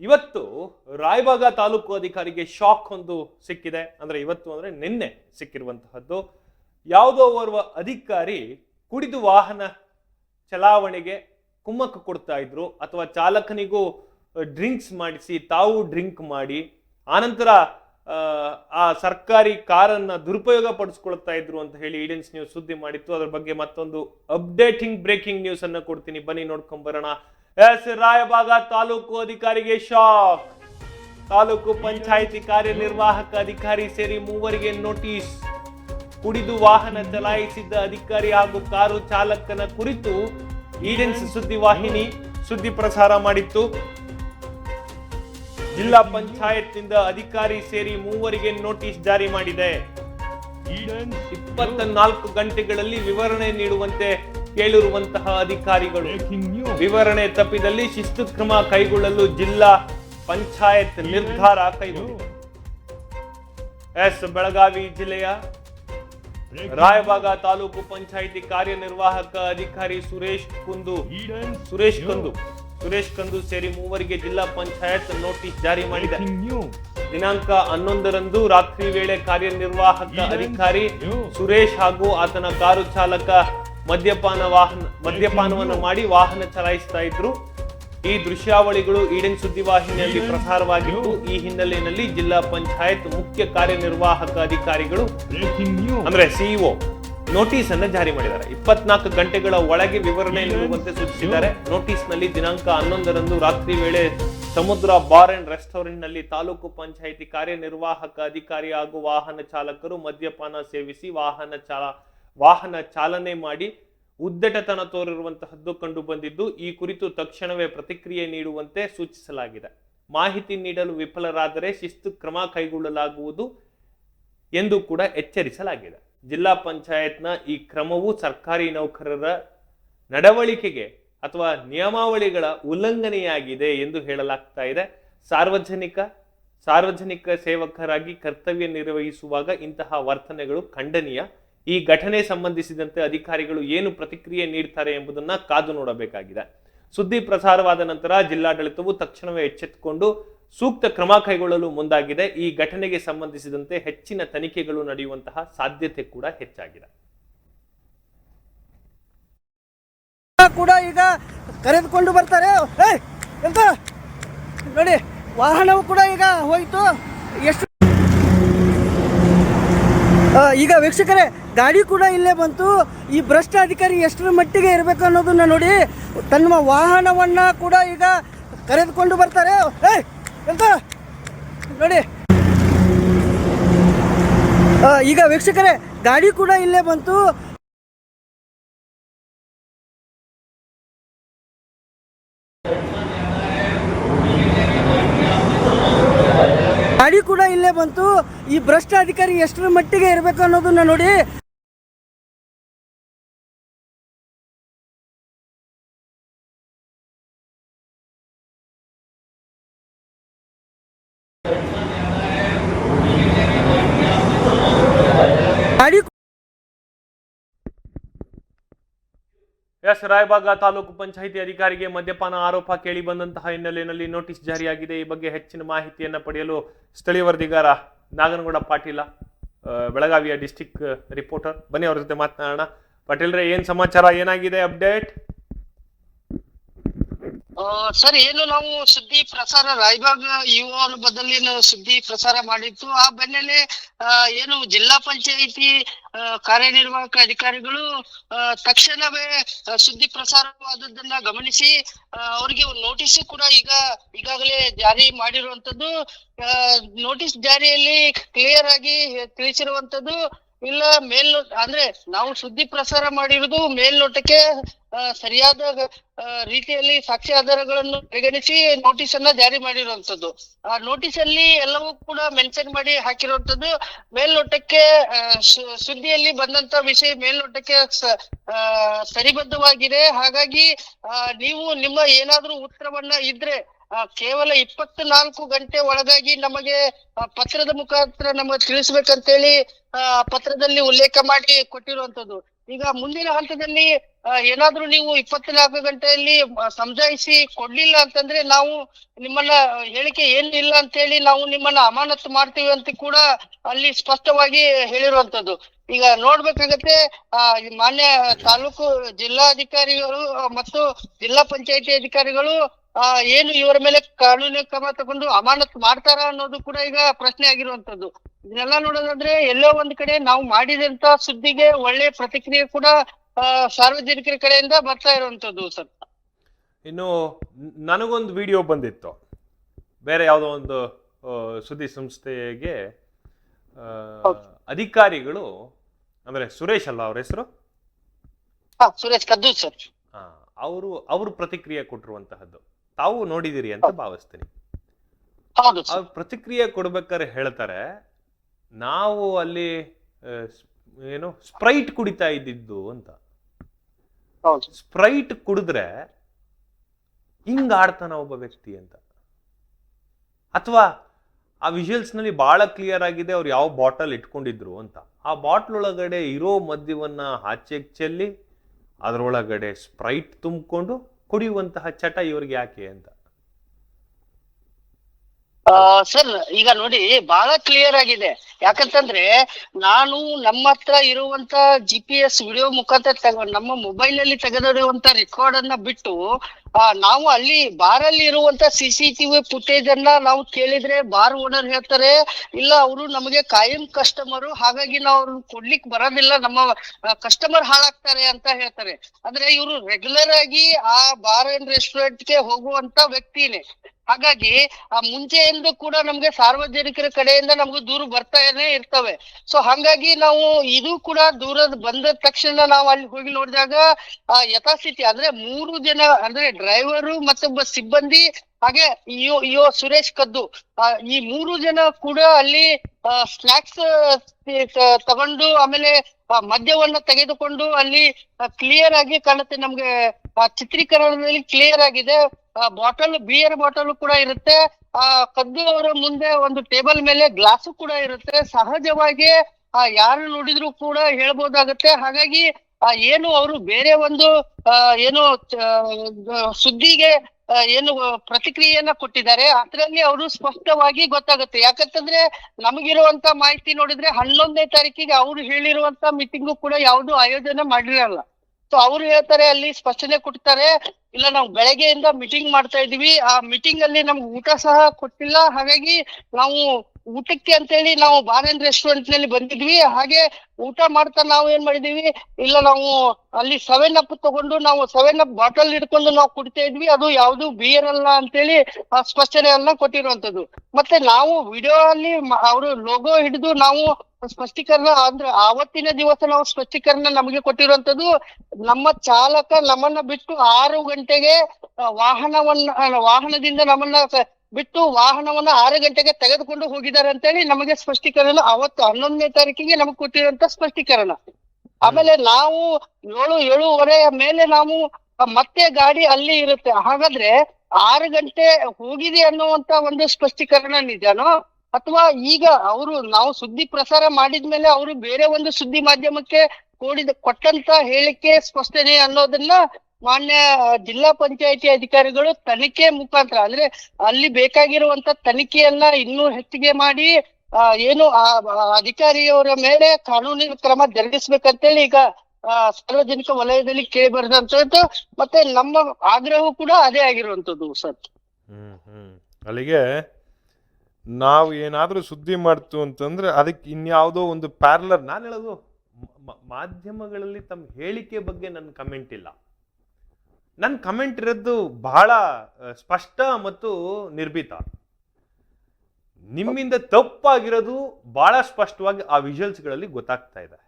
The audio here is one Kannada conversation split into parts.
ಇವತ್ತು ರಾಯಬಾಗ ತಾಲೂಕು ಅಧಿಕಾರಿಗೆ ಶಾಕ್ ಒಂದು ಸಿಕ್ಕಿದೆ. ಅಂದ್ರೆ ಇವತ್ತು ಅಂದ್ರೆ ನಿನ್ನೆ ಸಿಕ್ಕಿರುವಂತಹದ್ದು. ಯಾವುದೋ ಓರ್ವ ಅಧಿಕಾರಿ ಕುಡಿದು ವಾಹನ ಚಲಾವಣೆಗೆ ಕುಮ್ಮಕ್ಕು ಕೊಡ್ತಾ ಇದ್ರು. ಅಥವಾ ಚಾಲಕನಿಗೂ ಡ್ರಿಂಕ್ಸ್ ಮಾಡಿಸಿ ತಾವು ಡ್ರಿಂಕ್ ಮಾಡಿ ಆನಂತರ ಆ, ಸರ್ಕಾರಿ ಕಾರನ್ನ ದುರುಪಯೋಗ ಪಡಿಸ್ಕೊಳ್ತಾ ಇದ್ರು ಅಂತ ಹೇಳಿ ಈಡೆನ್ಸ್ ನ್ಯೂಸ್ ಸುದ್ದಿ ಮಾಡಿತ್ತು. ಅದ್ರ ಬಗ್ಗೆ ಮತ್ತೊಂದು ಅಪ್ಡೇಟಿಂಗ್ ಬ್ರೇಕಿಂಗ್ ನ್ಯೂಸ್ ಅನ್ನ ಕೊಡ್ತೀನಿ. ಬನ್ನಿ ನೋಡ್ಕೊಂಡ್ ಬರೋಣ. ಎಸ್ ರಾಯಬಾಗ ತಾಲೂಕು ಅಧಿಕಾರಿಗೆ ಶಾಕ್. ತಾಲೂಕು ಪಂಚಾಯಿತಿ ಕಾರ್ಯನಿರ್ವಾಹಕ ಅಧಿಕಾರಿ ಸೇರಿ ಮೂವರಿಗೆ ನೋಟಿಸ್. ಕುಡಿದು ವಾಹನ ಚಲಾಯಿಸಿದ್ದ ಅಧಿಕಾರಿ ಹಾಗೂ ಕಾರು ಚಾಲಕನ ಕುರಿತು ಈಡೆನ್ಸ್ ಸುದ್ದಿ ವಾಹಿನಿ ಸುದ್ದಿ ಪ್ರಸಾರ ಮಾಡಿತ್ತು. ಜಿಲ್ಲಾ ಪಂಚಾಯತ್ನಿಂದ ಅಧಿಕಾರಿ ಸೇರಿ ಮೂವರಿಗೆ ನೋಟಿಸ್ ಜಾರಿ ಮಾಡಿದೆ. ಇಪ್ಪತ್ತ ನಾಲ್ಕು ಗಂಟೆಗಳಲ್ಲಿ ವಿವರಣೆ ನೀಡುವಂತೆ ಕೇಳಿರುವಂತಹ ಅಧಿಕಾರಿಗಳು. ವಿವರಣೆ ತಪ್ಪಿದಲ್ಲಿ ಶಿಸ್ತು ಕ್ರಮ ಕೈಗೊಳ್ಳಲು ಜಿಲ್ಲಾ ಪಂಚಾಯತ್ ನಿರ್ಧಾರ ಕೈಗೊಂಡಿದೆ. ಎಸ್ ಬೆಳಗಾವಿ ಜಿಲ್ಲೆಯ ರಾಯಬಾಗ ತಾಲೂಕು ಪಂಚಾಯಿತಿ ಕಾರ್ಯನಿರ್ವಾಹಕ ಅಧಿಕಾರಿ ಸುರೇಶ್ ಕುಂದು ಸುರೇಶ್ ಕಂದು ಸುರೇಶ್ ಕಂದು ಸೇರಿ ಮೂವರಿಗೆ ಜಿಲ್ಲಾ ಪಂಚಾಯತ್ ನೋಟಿಸ್ ಜಾರಿ ಮಾಡಿದೆ. ದಿನಾಂಕ ಹನ್ನೊಂದರಂದು ರಾತ್ರಿ ವೇಳೆ ಕಾರ್ಯನಿರ್ವಾಹಕ ಅಧಿಕಾರಿ ಸುರೇಶ್ ಹಾಗೂ ಆತನ ಕಾರು ಚಾಲಕ ಮದ್ಯಪಾನ ವಾಹನ, ಮದ್ಯಪಾನವನ್ನು ಮಾಡಿ ವಾಹನ ಚಲಾಯಿಸ್ತಾ ಇದ್ರು. ಈ ದೃಶ್ಯಾವಳಿಗಳು ಈಡನ್ ಸುದ್ದಿವಾಹಿನಿಯಲ್ಲಿ ಪ್ರಸಾರವಾಗಿದ್ದು, ಈ ಹಿನ್ನೆಲೆಯಲ್ಲಿ ಜಿಲ್ಲಾ ಪಂಚಾಯತ್ ಮುಖ್ಯ ಕಾರ್ಯನಿರ್ವಾಹಕ ಅಧಿಕಾರಿಗಳು, ಅಂದ್ರೆ ಸಿಇಒ ನೋಟಿಸ್ ಅನ್ನ ಜಾರಿ ಮಾಡಿದ್ದಾರೆ. ಇಪ್ಪತ್ನಾಲ್ಕು ಗಂಟೆಗಳ ಒಳಗೆ ವಿವರಣೆ ನೀಡುವಂತೆ ಸೂಚಿಸಿದ್ದಾರೆ. ನೋಟಿಸ್ನಲ್ಲಿ ದಿನಾಂಕ ಹನ್ನೊಂದರಂದು ರಾತ್ರಿ ವೇಳೆ ಸಮುದ್ರ ಬಾರ್ ಅಂಡ್ ರೆಸ್ಟೋರೆಂಟ್ನಲ್ಲಿ ತಾಲೂಕು ಪಂಚಾಯಿತಿ ಕಾರ್ಯನಿರ್ವಾಹಕ ಅಧಿಕಾರಿ ಹಾಗೂ ವಾಹನ ಚಾಲಕರು ಮದ್ಯಪಾನ ಸೇವಿಸಿ ವಾಹನ ಚಾಲ ವಾಹನ ಚಾಲನೆ ಮಾಡಿ ಉದ್ದಟತನ ತೋರಿರುವಂತಹದ್ದು ಕಂಡು ಬಂದಿದ್ದು, ಈ ಕುರಿತು ತಕ್ಷಣವೇ ಪ್ರತಿಕ್ರಿಯೆ ನೀಡುವಂತೆ ಸೂಚಿಸಲಾಗಿದೆ. ಮಾಹಿತಿ ನೀಡಲು ವಿಫಲರಾದರೆ ಶಿಸ್ತು ಕ್ರಮ ಕೈಗೊಳ್ಳಲಾಗುವುದು ಎಂದು ಕೂಡ ಎಚ್ಚರಿಸಲಾಗಿದೆ. ಜಿಲ್ಲಾ ಪಂಚಾಯತ್ನ ಈ ಕ್ರಮವು ಸರ್ಕಾರಿ ನೌಕರರ ನಡವಳಿಕೆಗೆ ಅಥವಾ ನಿಯಮಾವಳಿಗಳ ಉಲ್ಲಂಘನೆಯಾಗಿದೆ ಎಂದು ಹೇಳಲಾಗ್ತಾ ಇದೆ. ಸಾರ್ವಜನಿಕ ಸಾರ್ವಜನಿಕ ಸೇವಕರಾಗಿ ಕರ್ತವ್ಯ ನಿರ್ವಹಿಸುವಾಗ ಇಂತಹ ವರ್ತನೆಗಳು ಖಂಡನೀಯ. ಈ ಘಟನೆ ಸಂಬಂಧಿಸಿದಂತೆ ಅಧಿಕಾರಿಗಳು ಏನು ಪ್ರತಿಕ್ರಿಯೆ ನೀಡ್ತಾರೆ ಎಂಬುದನ್ನ ಕಾದು ನೋಡಬೇಕಾಗಿದೆ. ಸುದ್ದಿ ಪ್ರಸಾರವಾದ ನಂತರ ಜಿಲ್ಲಾಡಳಿತವು ತಕ್ಷಣವೇ ಎಚ್ಚೆತ್ತುಕೊಂಡು ಸೂಕ್ತ ಕ್ರಮ ಕೈಗೊಳ್ಳಲು ಮುಂದಾಗಿದೆ. ಈ ಘಟನೆಗೆ ಸಂಬಂಧಿಸಿದಂತೆ ಹೆಚ್ಚಿನ ತನಿಖೆಗಳು ನಡೆಯುವಂತಹ ಸಾಧ್ಯತೆ ಕೂಡ ಹೆಚ್ಚಾಗಿದೆ. ಕೂಡ ಈಗ ಕರೆದುಕೊಂಡು ಬರ್ತಾರೆ. ನೋಡಿ, ವಾಹನವು ಕೂಡ ಈಗ ಹೋಯ್ತು. ಎಷ್ಟು ಈಗ ವೀಕ್ಷಕರೇ, ಗಾಡಿ ಕೂಡ ಇಲ್ಲೇ ಬಂತು. ಈ ಭ್ರಷ್ಟ ಅಧಿಕಾರಿ ಎಷ್ಟರ ಮಟ್ಟಿಗೆ ಇರಬೇಕು ಅನ್ನೋದನ್ನ ನೋಡಿ, ತನ್ನ ವಾಹನವನ್ನ ಕೂಡ ಈಗ ಕರೆದುಕೊಂಡು ಬರ್ತಾರೆ. ಏಯ್, ಎಂತ? ನೋಡಿ. ಈಗ ವೀಕ್ಷಕರೇ, ಗಾಡಿ ಕೂಡ ಇಲ್ಲೇ ಬಂತು ಗಾಡಿ ಕೂಡ ಇಲ್ಲೇ ಬಂತು. ಈ ಭ್ರಷ್ಟ ಅಧಿಕಾರಿ ಎಷ್ಟರ ಮಟ್ಟಿಗೆ ಇರಬೇಕು ಅನ್ನೋದನ್ನ ನೋಡಿ ಗಾಡಿ ಎಸ್, ರಾಯಬಾಗ ತಾಲೂಕು ಪಂಚಾಯಿತಿ ಅಧಿಕಾರಿಗೆ ಮದ್ಯಪಾನ ಆರೋಪ ಕೇಳಿ ಬಂದಂತಹ ಹಿನ್ನೆಲೆಯಲ್ಲಿ ನೋಟಿಸ್ ಜಾರಿಯಾಗಿದೆ. ಈ ಬಗ್ಗೆ ಹೆಚ್ಚಿನ ಮಾಹಿತಿಯನ್ನು ಪಡೆಯಲು ಸ್ಥಳೀಯ ವರದಿಗಾರ ನಾಗನಗೌಡ ಪಾಟೀಲ ಬೆಳಗಾವಿಯ ಡಿಸ್ಟಿಕ್ ರಿಪೋರ್ಟರ್. ಬನ್ನಿ ಅವ್ರ ಜೊತೆ ಮಾತನಾಡೋಣ. ಪಾಟೀಲ್ರೆ, ಏನು ಸಮಾಚಾರ? ಏನಾಗಿದೆ ಅಪ್ಡೇಟ್? ಸರ್ ಏನು ನಾವು ಸುದ್ದಿ ಪ್ರಸಾರ ರಾಯಬಾಗ್ ಯುವ ಬದಲಿ ಸುದ್ದಿ ಪ್ರಸಾರ ಮಾಡಿತ್ತು ಆ ಬೆನ್ನಲ್ಲೇ ಏನು ಜಿಲ್ಲಾ ಪಂಚಾಯಿತಿ ಕಾರ್ಯನಿರ್ವಾಹಕ ಅಧಿಕಾರಿಗಳು ತಕ್ಷಣವೇ ಸುದ್ದಿ ಪ್ರಸಾರವಾದದ್ದನ್ನ ಗಮನಿಸಿ ಅವರಿಗೆ ಒಂದು ನೋಟಿಸ್ ಕೂಡ ಈಗ, ಈಗಾಗಲೇ ಜಾರಿ ಮಾಡಿರುವಂತದ್ದು. ನೋಟಿಸ್ ಜಾರಿಯಲ್ಲಿ ಕ್ಲಿಯರ್ ಆಗಿ ತಿಳಿಸಿರುವಂತದ್ದು ಇಲ್ಲ, ಮೇಲ್ನೋಟ, ಅಂದ್ರೆ ನಾವು ಸುದ್ದಿ ಪ್ರಸಾರ ಮಾಡಿರುವುದು ಮೇಲ್ನೋಟಕ್ಕೆ ಸರಿಯಾದ ರೀತಿಯಲ್ಲಿ ಸಾಕ್ಷ್ಯ ಆಧಾರಗಳನ್ನು ಪರಿಗಣಿಸಿ ನೋಟಿಸ್ ಅನ್ನ ಜಾರಿ ಮಾಡಿರುವಂತದ್ದು. ಆ ನೋಟಿಸ್ ಅಲ್ಲಿ ಎಲ್ಲವೂ ಕೂಡ ಮೆನ್ಷನ್ ಮಾಡಿ ಹಾಕಿರುವಂತದ್ದು ಮೇಲ್ನೋಟಕ್ಕೆ ಸುದ್ದಿಯಲ್ಲಿ ಬಂದಂತ ವಿಷಯ ಮೇಲ್ನೋಟಕ್ಕೆ ಸರಿಬದ್ಧವಾಗಿದೆ. ಹಾಗಾಗಿ ನೀವು ನಿಮ್ಮ ಏನಾದ್ರೂ ಉತ್ತರವನ್ನ ಇದ್ರೆ ಕೇವಲ ಇಪ್ಪತ್ನಾಲ್ಕು ಗಂಟೆ ಒಳಗಾಗಿ ನಮಗೆ ಪತ್ರದ ಮುಖಾಂತರ ನಮಗೆ ತಿಳಿಸ್ಬೇಕಂತೇಳಿ ಹೇಳಿ ಪತ್ರದಲ್ಲಿ ಉಲ್ಲೇಖ ಮಾಡಿ ಕೊಟ್ಟಿರುವಂತದ್ದು ಈಗ ಮುಂದಿನ ಹಂತದಲ್ಲಿ ಏನಾದ್ರೂ ನೀವು ಇಪ್ಪತ್ನಾಲ್ಕು ಗಂಟೆಯಲ್ಲಿ ಸಮಜಾಯಿಸಿ ಕೊಡ್ಲಿಲ್ಲ ಅಂತಂದ್ರೆ ನಾವು ನಿಮ್ಮನ್ನ ಹೇಳಿಕೆ ಏನು ಇಲ್ಲ ಅಂತ ಹೇಳಿ ನಾವು ನಿಮ್ಮನ್ನ ಅಮಾನತು ಮಾಡ್ತೀವಿ ಅಂತ ಕೂಡ ಅಲ್ಲಿ ಸ್ಪಷ್ಟವಾಗಿ ಹೇಳಿರುವಂತದ್ದು ಈಗ ನೋಡ್ಬೇಕಾಗತ್ತೆ, ಆ ಮಾನ್ಯ ತಾಲೂಕು ಜಿಲ್ಲಾಧಿಕಾರಿಗಳು ಮತ್ತು ಜಿಲ್ಲಾ ಪಂಚಾಯತಿ ಅಧಿಕಾರಿಗಳು ಆ ಏನು ಇವರ ಮೇಲೆ ಕಾನೂನು ಕ್ರಮ ತಗೊಂಡು ಅಮಾನತ್ ಮಾಡ್ತಾರ ಅನ್ನೋದು ಕೂಡ ಈಗ ಪ್ರಶ್ನೆ ಆಗಿರುವಂತದ್ದು ಇದನ್ನೆಲ್ಲ ನೋಡೋದಾದ್ರೆ ಎಲ್ಲೋ ಒಂದ್ ಕಡೆ ನಾವು ಮಾಡಿದಂತ ಸುದ್ದಿಗೆ ಒಳ್ಳೆ ಪ್ರತಿಕ್ರಿಯೆ ಕೂಡ ಆ, ಸಾರ್ವಜನಿಕರ ಕಡೆಯಿಂದ ಬರ್ತಾ ಇರುವಂತದ್ದು ಸರ್. ಇನ್ನು ನನಗೊಂದು ವಿಡಿಯೋ ಬಂದಿತ್ತು. ಬೇರೆ ಯಾವುದೋ ಒಂದು ಸುದ್ದಿ ಸಂಸ್ಥೆಗೆ ಅಧಿಕಾರಿಗಳು ಅಂದ್ರೆ ಸುರೇಶ್ ಅಲ್ಲ ಅವ್ರ ಹೆಸರು? ಸುರೇಶ್ ಕದ್ದು ಸರ್. ಅವರು ಅವರು ಪ್ರತಿಕ್ರಿಯೆ ಕೊಟ್ಟಿರುವಂತಹದ್ದು. ತಾವು ನೋಡಿದಿರಿ ಅಂತ ಭಾವಿಸ್ತೀನಿ. ಅವ್ರು ಪ್ರತಿಕ್ರಿಯೆ ಕೊಡ್ಬೇಕಾದ್ರೆ ಹೇಳ್ತಾರೆ ನಾವು ಅಲ್ಲಿ ಏನು ಸ್ಪ್ರೈಟ್ ಕುಡಿತಾ ಇದ್ದಿದ್ದು ಅಂತ. ಸ್ಪ್ರೈಟ್ ಕುಡಿದ್ರೆ ಹಿಂಗ್ ಆಡ್ತಾನ ಒಬ್ಬ ವ್ಯಕ್ತಿ ಅಂತ. ಅಥವಾ ಆ ವಿಜುವಲ್ಸ್ನಲ್ಲಿ ಬಹಳ ಕ್ಲಿಯರ್ ಆಗಿದೆ ಅವ್ರು ಯಾವ ಬಾಟಲ್ ಇಟ್ಕೊಂಡಿದ್ರು ಅಂತ. ಆ ಬಾಟ್ಲ್ ಒಳಗಡೆ ಇರೋ ಮದ್ಯವನ್ನ ಆಚೆಗೆ ಚೆಲ್ಲಿ ಅದರೊಳಗಡೆ ಸ್ಪ್ರೈಟ್ ತುಂಬಿಕೊಂಡು ಕುಡಿಯುವಂತಹ ಚಟ ಇವ್ರಿಗೆ ಯಾಕೆ ಅಂತ. ಸರ್, ಈಗ ನೋಡಿ ಬಹಳ ಕ್ಲಿಯರ್ ಆಗಿದೆ. ಯಾಕಂತಂದ್ರೆ, ನಾನು ನಮ್ಮ ಹತ್ರ ಇರುವಂತ ಜಿ ಪಿ ಎಸ್ ವಿಡಿಯೋ ಮುಖಾಂತರ ನಮ್ಮ ಮೊಬೈಲ್ ಅಲ್ಲಿ ತೆಗೆದಿರುವಂತ ರೆಕಾರ್ಡ್ ಅನ್ನ ಬಿಟ್ಟು ನಾವು ಅಲ್ಲಿ ಬಾರ್ ಅಲ್ಲಿ ಇರುವಂತ ಸಿ ಸಿ ಟಿವಿ ಫುಟೇಜ್ ಅನ್ನ ನಾವು ಕೇಳಿದ್ರೆ ಬಾರ್ ಓನರ್ ಹೇಳ್ತಾರೆ, ಇಲ್ಲ ಅವರು ನಮಗೆ ಕಾಯಂ ಕಸ್ಟಮರ್ ಹಾಗಾಗಿ ನಾವು ಅವ್ರನ್ನ ಕೊಡ್ಲಿಕ್ ಬರೋದಿಲ್ಲ, ನಮ್ಮ ಕಸ್ಟಮರ್ ಹಾಳಾಗ್ತಾರೆ ಅಂತ ಹೇಳ್ತಾರೆ. ಅಂದ್ರೆ ಇವರು ರೆಗ್ಯುಲರ್ ಆಗಿ ಆ ಬಾರ್ ಅಂಡ್ ರೆಸ್ಟೋರೆಂಟ್ಗೆ ಹೋಗುವಂತ ವ್ಯಕ್ತಿನೇ. ಹಾಗಾಗಿ ಆ ಮುಂಚೆಯಿಂದ ಕೂಡ ನಮ್ಗೆ ಸಾರ್ವಜನಿಕರ ಕಡೆಯಿಂದ ನಮ್ಗೆ ದೂರು ಬರ್ತಾನೆ ಇರ್ತವೆ. ಸೊ ಹಂಗಾಗಿ ನಾವು ಇದು ಕೂಡ ದೂರ ಬಂದ ತಕ್ಷಣ ನಾವು ಅಲ್ಲಿ ಹೋಗಿ ನೋಡಿದಾಗ ಆ ಯಥಾಸ್ಥಿತಿ ಅಂದ್ರೆ ಮೂರು ಜನ ಅಂದ್ರೆ ಡ್ರೈವರು ಮತ್ತೊಬ್ಬ ಸಿಬ್ಬಂದಿ ಹಾಗೆ ಇಯೋ ಇಯೋ ಸುರೇಶ್ ಕದ್ದು. ಈ ಮೂರು ಜನ ಕೂಡ ಅಲ್ಲಿ ಸ್ನಾಕ್ಸ್ ತಗೊಂಡು ಆಮೇಲೆ ಮದ್ಯವನ್ನ ತೆಗೆದುಕೊಂಡು ಅಲ್ಲಿ ಕ್ಲಿಯರ್ ಆಗಿ ಕಾಣುತ್ತೆ ನಮ್ಗೆ. ಚಿತ್ರೀಕರಣದಲ್ಲಿ ಕ್ಲಿಯರ್ ಆಗಿದೆ. ಬಾಟಲ್ ಬಿಯರ್ ಬಾಟಲ್ ಕೂಡ ಇರುತ್ತೆ. ಆ, ಕದ್ದು ಅವರ ಮುಂದೆ ಒಂದು ಟೇಬಲ್ ಮೇಲೆ ಗ್ಲಾಸ್ ಕೂಡ ಇರುತ್ತೆ. ಸಹಜವಾಗಿ, ಆ, ಯಾರು ನೋಡಿದ್ರು ಕೂಡ ಹೇಳ್ಬೋದಾಗತ್ತೆ. ಹಾಗಾಗಿ ಏನು ಅವರು ಬೇರೆ ಒಂದು ಏನು ಸುದ್ದಿಗೆ ಏನು ಪ್ರತಿಕ್ರಿಯೆಯನ್ನ ಕೊಟ್ಟಿದ್ದಾರೆ, ಅದ್ರಲ್ಲಿ ಅವರು ಸ್ಪಷ್ಟವಾಗಿ ಗೊತ್ತಾಗುತ್ತೆ. ಯಾಕಂತಂದ್ರೆ ನಮಗಿರುವಂತ ಮಾಹಿತಿ ನೋಡಿದ್ರೆ ಹನ್ನೊಂದನೇ ತಾರೀಕಿಗೆ ಅವ್ರು ಹೇಳಿರುವಂತ ಮೀಟಿಂಗ್ ಕೂಡ ಯಾವ್ದು ಆಯೋಜನೆ ಮಾಡಿರಲ್ಲ. ಸೊ ಅವ್ರು ಹೇಳ್ತಾರೆ ಅಲ್ಲಿ ಸ್ಪಷ್ಟನೆ ಕೊಡ್ತಾರೆ, ಇಲ್ಲ ನಾವು ಬೆಳಗ್ಗೆಯಿಂದ ಮೀಟಿಂಗ್ ಮಾಡ್ತಾ ಇದೀವಿ ಆ ಮೀಟಿಂಗ್ ಅಲ್ಲಿ ನಮ್ಗೆ ಊಟ ಸಹ ಕೊಟ್ಟಿಲ್ಲ. ಹಾಗಾಗಿ ನಾವು ಊಟಕ್ಕೆ ಅಂತೇಳಿ ನಾವು ಬಾರೆನ್ ರೆಸ್ಟೋರೆಂಟ್ನಲ್ಲಿ ಬಂದಿದ್ವಿ. ಹಾಗೆ ಊಟ ಮಾಡ್ತಾ ನಾವು ಏನ್ ಮಾಡಿದೀವಿ? ಇಲ್ಲ ನಾವು ಅಲ್ಲಿ ಸೆವೆನ್ ಅಪ್ ತಗೊಂಡು ನಾವು ಸೆವೆನ್ ಅಪ್ ಬಾಟಲ್ ಹಿಡ್ಕೊಂಡು ನಾವು ಕುಡಿತಾ ಇದ್ವಿ. ಅದು ಯಾವ್ದು ಬಿಯರ್ ಅಲ್ಲ ಅಂತೇಳಿ ಸ್ಪಷ್ಟನೆಯನ್ನ ಕೊಟ್ಟಿರುವಂತದ್ದು ಮತ್ತೆ ನಾವು ವಿಡಿಯೋ ಅಲ್ಲಿ ಅವರು ಲೋಗೋ ಹಿಡಿದು ನಾವು ಸ್ಪಷ್ಟೀಕರಣ ಅಂದ್ರೆ ಆವತ್ತಿನ ದಿವಸ ನಾವು ಸ್ಪಷ್ಟೀಕರಣ ನಮಗೆ ಕೊಟ್ಟಿರುವಂತದ್ದು ನಮ್ಮ ಚಾಲಕ ನಮ್ಮನ್ನ ಬಿಟ್ಟು ಆರು ಗಂಟೆಗೆ ವಾಹನವನ್ನ ವಾಹನದಿಂದ ನಮ್ಮನ್ನ ಬಿಟ್ಟು ವಾಹನವನ್ನ ಆರು ಗಂಟೆಗೆ ತೆಗೆದುಕೊಂಡು ಹೋಗಿದ್ದಾರೆ ಅಂತೇಳಿ ನಮಗೆ ಸ್ಪಷ್ಟೀಕರಣ ಅವತ್ತು ಹನ್ನೊಂದನೇ ತಾರೀಕಿಗೆ ನಮಗೆ ಕೊಟ್ಟಿರುವಂತ ಸ್ಪಷ್ಟೀಕರಣ. ಆಮೇಲೆ ನಾವು ಏಳು ಏಳುವರೆಯ ಮೇಲೆ ನಾವು ಮತ್ತೆ ಗಾಡಿ ಅಲ್ಲಿ ಇರುತ್ತೆ. ಹಾಗಾದ್ರೆ ಆರು ಗಂಟೆ ಹೋಗಿದೆ ಅನ್ನುವಂತ ಒಂದು ಸ್ಪಷ್ಟೀಕರಣ ನಿಜಾನೋ? ಅಥವಾ ಈಗ ಅವರು ನಾವು ಸುದ್ದಿ ಪ್ರಸಾರ ಮಾಡಿದ್ಮೇಲೆ ಅವರು ಬೇರೆ ಒಂದು ಸುದ್ದಿ ಮಾಧ್ಯಮಕ್ಕೆ ಕೊಡಿದ ಕೊಟ್ಟಂತ ಹೇಳಿಕೆ ಸ್ಪಷ್ಟನೆ ಅನ್ನೋದನ್ನ ಮಾನ್ಯ ಜಿಲ್ಲಾ ಪಂಚಾಯತಿ ಅಧಿಕಾರಿಗಳು ತನಿಖೆ ಮುಖಾಂತರ ಅಂದ್ರೆ ಅಲ್ಲಿ ಬೇಕಾಗಿರುವಂತ ತನಿಖೆಯನ್ನ ಇನ್ನೂ ಹೆಚ್ಚಿಗೆ ಮಾಡಿ ಆ, ಏನು ಅಧಿಕಾರಿಯವರ ಮೇಲೆ ಕಾನೂನಿನ ಕ್ರಮ ಜರುಗಿಸ್ಬೇಕಂತೇಳಿ ಈಗ ಸಾರ್ವಜನಿಕ ವಲಯದಲ್ಲಿ ಕೇಳಿ ಬರೆದಂತದ್ದು ಮತ್ತೆ ನಮ್ಮ ಆಗ್ರಹ ಕೂಡ ಅದೇ ಆಗಿರುವಂತದ್ದು ಸರ್. ಹ್ಮ್ ಹ್ಮ್. ಅಲ್ಲಿಗೆ ನಾವು ಏನಾದರೂ ಸುದ್ದಿ ಮಾಡ್ತು ಅಂತಂದ್ರೆ ಅದಕ್ಕೆ ಇನ್ಯಾವುದೋ ಒಂದು ಪ್ಯಾರ್ಲರ್ ನಾನು ಹೇಳೋದು ಮಾಧ್ಯಮಗಳಲ್ಲಿ ತಮ್ಮ ಹೇಳಿಕೆ ಬಗ್ಗೆ ನನ್ನ ಕಮೆಂಟ್ ಇಲ್ಲ. ನನ್ನ ಕಮೆಂಟ್ ಇರೋದು ಬಹಳ ಸ್ಪಷ್ಟ ಮತ್ತು ನಿರ್ಭೀತ. ನಿಮ್ಮಿಂದ ತಪ್ಪಾಗಿರೋದು ಬಹಳ ಸ್ಪಷ್ಟವಾಗಿ ಆ ವಿಜುವಲ್ಸ್ಗಳಲ್ಲಿ ಗೊತ್ತಾಗ್ತಾ ಇದೆ.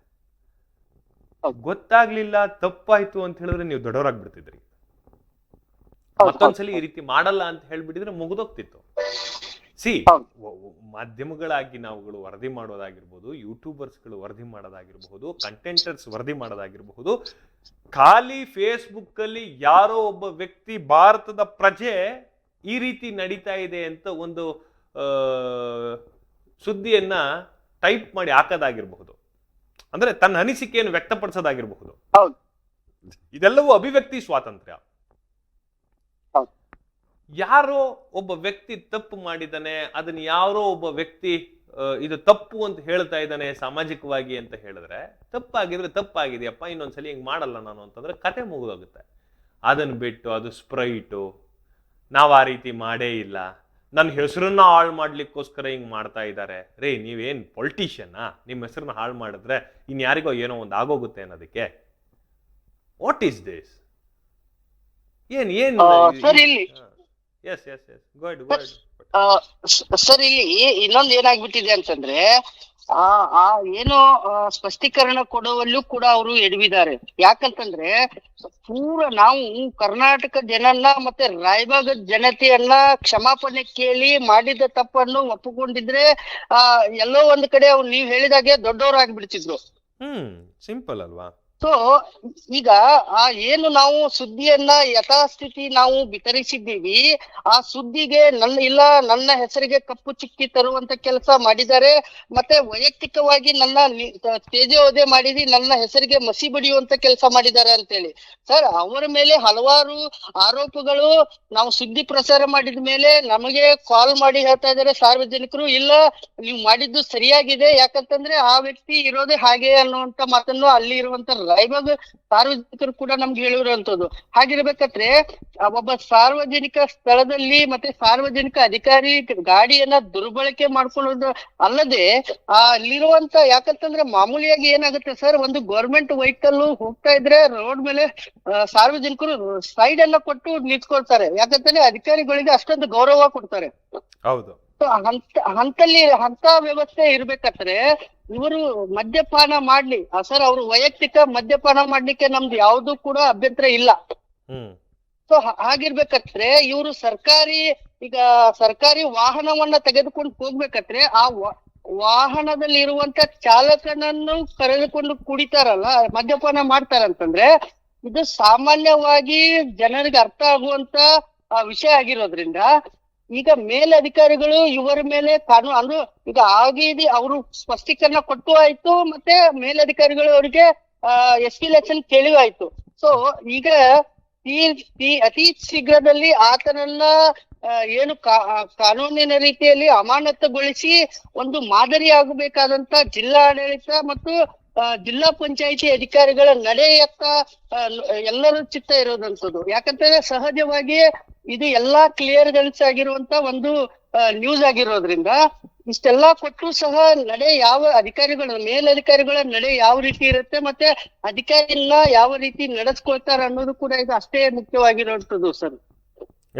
ಗೊತ್ತಾಗ್ಲಿಲ್ಲ ತಪ್ಪಾಯ್ತು ಅಂತ ಹೇಳಿದ್ರೆ ನೀವು ದೊಡ್ಡವರಾಗ್ಬಿಡ್ತಿದ್ರಿ. ಮತ್ತೊಂದ್ಸಲಿ ಈ ರೀತಿ ಮಾಡಲ್ಲ ಅಂತ ಹೇಳ್ಬಿಟ್ಟಿದ್ರೆ ಮುಗಿದೋಗ್ತಿತ್ತು. ಸಿ ಮಾಧ್ಯಮಗಳಾಗಿ ನಾವುಗಳು ವರದಿ ಮಾಡೋದಾಗಿರ್ಬೋದು ಯೂಟ್ಯೂಬರ್ಸ್ಗಳು ವರದಿ ಮಾಡೋದಾಗಿರ್ಬಹುದು ಕಂಟೆಂಟರ್ಸ್ ವರದಿ ಮಾಡೋದಾಗಿರ್ಬಹುದು ಖಾಲಿ ಫೇಸ್ಬುಕ್ ಅಲ್ಲಿ ಯಾರೋ ಒಬ್ಬ ವ್ಯಕ್ತಿ ಭಾರತದ ಪ್ರಜೆ ಈ ರೀತಿ ನಡೀತಾ ಇದೆ ಅಂತ ಒಂದು ಆ, ಸುದ್ದಿಯನ್ನ ಟೈಪ್ ಮಾಡಿ ಹಾಕೋದಾಗಿರಬಹುದು ಅಂದ್ರೆ ತನ್ನ ಅನಿಸಿಕೆಯನ್ನು ವ್ಯಕ್ತಪಡಿಸೋದಾಗಿರಬಹುದು ಹೌದು. ಇದೆಲ್ಲವೂ ಅಭಿವ್ಯಕ್ತಿ ಸ್ವಾತಂತ್ರ್ಯ. ಯಾರೋ ಒಬ್ಬ ವ್ಯಕ್ತಿ ತಪ್ಪು ಮಾಡಿದ್ದಾನೆ ಅದನ್ನ ಯಾರೋ ಒಬ್ಬ ವ್ಯಕ್ತಿ ಇದು ತಪ್ಪು ಅಂತ ಹೇಳ್ತಾ ಇದ್ದಾನೆ ಸಾಮಾಜಿಕವಾಗಿ ಅಂತ ಹೇಳಿದ್ರೆ ತಪ್ಪಾಗಿದ್ರೆ ತಪ್ಪಾಗಿದೆಯಪ್ಪ ಇನ್ನೊಂದ್ಸಲಿ ಹಿಂಗೆ ಮಾಡಲ್ಲ ನಾನು ಅಂತಂದ್ರೆ ಕತೆ ಮುಗಿದೋಗುತ್ತೆ. ಅದನ್ನ ಬಿಟ್ಟು ಅದು ಸ್ಪ್ರೈಟು ನಾವು ಆ ರೀತಿ ಮಾಡೇ ಇಲ್ಲ. ನನ್ನ ಹೆಸರನ್ನ ಹಾಳು ಮಾಡ್ಲಿಕ್ಕೋಸ್ಕರ ಹಿಂಗ್ ಮಾಡ್ತಾ ಇದ್ದಾರೆ ರೇ ನೀವೇನ್ ಪೊಲಿಟಿಷಿಯನ್ನಾ? ನಿಮ್ಮ ಹೆಸರನ್ನ ಹಾಳು ಮಾಡಿದ್ರೆ ಇನ್ಯಾರಿಗೋ ಏನೋ ಒಂದು ಆಗೋಗುತ್ತೆ ಅನ್ನೋದಕ್ಕೆ. ವಾಟ್ ಈಸ್ ದಿಸ್ ಏನ್ ಏನ್ ಸರ್ ಇಲ್ಲಿ- ಎಸ್ ಎಸ್ ಎಸ್ ಗೋಡ್ ಗೋಡ್ ಆ, ಸರ್ ಇಲ್ಲಿ ಇನ್ನೊಂದ್ ಏನಾಗ್ಬಿಟ್ಟಿದೆ ಅಂತಂದ್ರೆ ಆ ಆ ಏನು ಸ್ಪಷ್ಟೀಕರಣ ಕೊಡುವಲ್ಲೂ ಕೂಡ ಅವರು ಎಡವಿದ್ದಾರೆ. ಯಾಕಂತಂದ್ರೆ ಪೂರ ನಾವು ಕರ್ನಾಟಕ ಜನನ್ನ ಮತ್ತೆ ರಾಯಬಾಗದ ಜನತೆಯನ್ನ ಕ್ಷಮಾಪಣೆ ಕೇಳಿ ಮಾಡಿದ ತಪ್ಪನ್ನು ಒಪ್ಪಿಕೊಂಡಿದ್ರೆ ಆ ಎಲ್ಲೋ ಒಂದ್ ಕಡೆ ಅವ್ರು ನೀವ್ ಹೇಳಿದಾಗೆ ದೊಡ್ಡವರಾಗ್ಬಿಡ್ತಿದ್ರು. ಹ್ಮ್ ಸಿಂಪಲ್ ಅಲ್ವಾ? ಸೊ ಈಗ ಆ ಏನು ನಾವು ಸುದ್ದಿಯನ್ನ ಯಥಾಸ್ಥಿತಿ ನಾವು ವಿತರಿಸಿದ್ದೀವಿ ಆ ಸುದ್ದಿಗೆ ನನ್ನ, ಇಲ್ಲ ನನ್ನ ಹೆಸರಿಗೆ ಕಪ್ಪು ಚಿಕ್ಕಿ ತರುವಂತ ಕೆಲಸ ಮಾಡಿದ್ದಾರೆ ಮತ್ತೆ ವೈಯಕ್ತಿಕವಾಗಿ ನನ್ನ ತೇಜೋದೆ ಮಾಡಿದಿ ನನ್ನ ಹೆಸರಿಗೆ ಮಸಿ ಬಡಿಯುವಂತ ಕೆಲಸ ಮಾಡಿದ್ದಾರೆ ಅಂತೇಳಿ. ಸರ್, ಅವರ ಮೇಲೆ ಹಲವಾರು ಆರೋಪಗಳು ನಾವು ಸುದ್ದಿ ಪ್ರಸಾರ ಮಾಡಿದ ಮೇಲೆ ನಮಗೆ ಕಾಲ್ ಮಾಡಿ ಹೇಳ್ತಾ ಇದ್ದಾರೆ ಸಾರ್ವಜನಿಕರು. ಇಲ್ಲ, ನೀವು ಮಾಡಿದ್ದು ಸರಿಯಾಗಿದೆ, ಯಾಕಂತಂದ್ರೆ ಆ ವ್ಯಕ್ತಿ ಇರೋದೇ ಹಾಗೆ ಅನ್ನುವಂತ ಮಾತನ್ನು ಅಲ್ಲಿ ಇರುವಂತ ರಾಯಬಾಗ್ ಸಾರ್ವಜನಿಕರು ಕೂಡ ನಮ್ಗೆ ಹೇಳಿರುವಂತದ್ದು ಹಾಗಿರ್ಬೇಕಾದ್ರೆ ಒಬ್ಬ ಸಾರ್ವಜನಿಕ ಸ್ಥಳದಲ್ಲಿ ಮತ್ತೆ ಸಾರ್ವಜನಿಕ ಅಧಿಕಾರಿ ಗಾಡಿಯನ್ನ ದುರ್ಬಳಕೆ ಮಾಡ್ಕೊಳ್ಳೋದು ಅಲ್ಲದೆ, ಆ ಅಲ್ಲಿರುವಂತ ಯಾಕಂತಂದ್ರೆ ಮಾಮೂಲಿಯಾಗಿ ಏನಾಗುತ್ತೆ ಸರ್, ಒಂದು ಗೌರ್ಮೆಂಟ್ ವೆಹಿಕಲ್ ಹೋಗ್ತಾ ಇದ್ರೆ ರೋಡ್ ಮೇಲೆ ಸಾರ್ವಜನಿಕರು ಸೈಡ್ ಎಲ್ಲ ಕೊಟ್ಟು ನಿಂತ್ಕೊಳ್ತಾರೆ. ಯಾಕಂತಂದ್ರೆ ಅಧಿಕಾರಿಗಳಿಗೆ ಅಷ್ಟೊಂದು ಗೌರವ ಕೊಡ್ತಾರೆ. ಹೌದು. ಹಂತ ಹಂತಲ್ಲಿ ಹಂತ ವ್ಯವಸ್ಥೆ ಇರ್ಬೇಕಾದ್ರೆ ಇವರು ಮದ್ಯಪಾನ ಮಾಡ್ಲಿ. ಸರ್ ಅವರು ವೈಯಕ್ತಿಕ ಮದ್ಯಪಾನ ಮಾಡ್ಲಿಕ್ಕೆ ನಮ್ದು ಯಾವ್ದು ಕೂಡ ಅಭ್ಯಂತರ ಇಲ್ಲ. ಸೊ ಹಾಗಿರ್ಬೇಕಾದ್ರೆ ಇವರು ಸರ್ಕಾರಿ ಈಗ ಸರ್ಕಾರಿ ವಾಹನವನ್ನ ತೆಗೆದುಕೊಂಡು ಹೋಗ್ಬೇಕಾದ್ರೆ ಆ ವಾಹನದಲ್ಲಿ ಇರುವಂತ ಚಾಲಕನನ್ನು ಕರೆದುಕೊಂಡು ಕುಡಿತಾರಲ್ಲ ಮದ್ಯಪಾನ ಮಾಡ್ತಾರಂತಂದ್ರೆ ಇದು ಸಾಮಾನ್ಯವಾಗಿ ಜನರಿಗೆ ಅರ್ಥ ಆಗುವಂತ ವಿಷಯ ಆಗಿರೋದ್ರಿಂದ ಈಗ ಮೇಲಧಿಕಾರಿಗಳು ಇವರ ಮೇಲೆ ಕಾನೂನು ಅಂದ್ರೆ ಈಗ ಆಗಿದೆ ಅವರು ಸ್ಪಷ್ಟೀಕರಣ ಕೊಟ್ಟು ಆಯ್ತು, ಮತ್ತೆ ಮೇಲಧಿಕಾರಿಗಳು ಅವರಿಗೆ ಎಸ್ಟಿಲೇಷನ್ ಕೇಳಿಯೂ ಆಯ್ತು. ಸೊ ಈಗ ಈ ಅತಿ ಶೀಘ್ರದಲ್ಲಿ ಆತನನ್ನ ಏನು ಕಾನೂನಿನ ರೀತಿಯಲ್ಲಿ ಅಮಾನತುಗೊಳಿಸಿ ಒಂದು ಮಾದರಿ ಆಗಬೇಕಾದಂತ ಜಿಲ್ಲಾಡಳಿತ ಮತ್ತು ಜಿಲ್ಲಾ ಪಂಚಾಯಿತಿ ಅಧಿಕಾರಿಗಳ ನಡೆಯತ್ತ ಎಲ್ಲರೂ ಚಿತ್ತ ಇರೋದಂತದ್ದು ಯಾಕಂತಂದ್ರೆ ಸಹಜವಾಗಿ ಇದು ಎಲ್ಲಾ ಕ್ಲಿಯರ್ ಆಗಿರುವಂತ ಒಂದು ನ್ಯೂಸ್ ಆಗಿರೋದ್ರಿಂದ ಇಷ್ಟೆಲ್ಲಾ ಕೊಟ್ಟು ಸಹ ನಡೆ ಯಾವ ಅಧಿಕಾರಿಗಳ, ಮೇಲಧಿಕಾರಿಗಳ ನಡೆ ಯಾವ ರೀತಿ ಇರುತ್ತೆ ಮತ್ತೆ ಅಧಿಕಾರಿನ ಯಾವ ರೀತಿ ನಡೆಸ್ಕೊಳ್ತಾರೆ ಅನ್ನೋದು ಕೂಡ ಇದು ಅಷ್ಟೇ ಮುಖ್ಯವಾಗಿರುವಂತದ್ದು sir.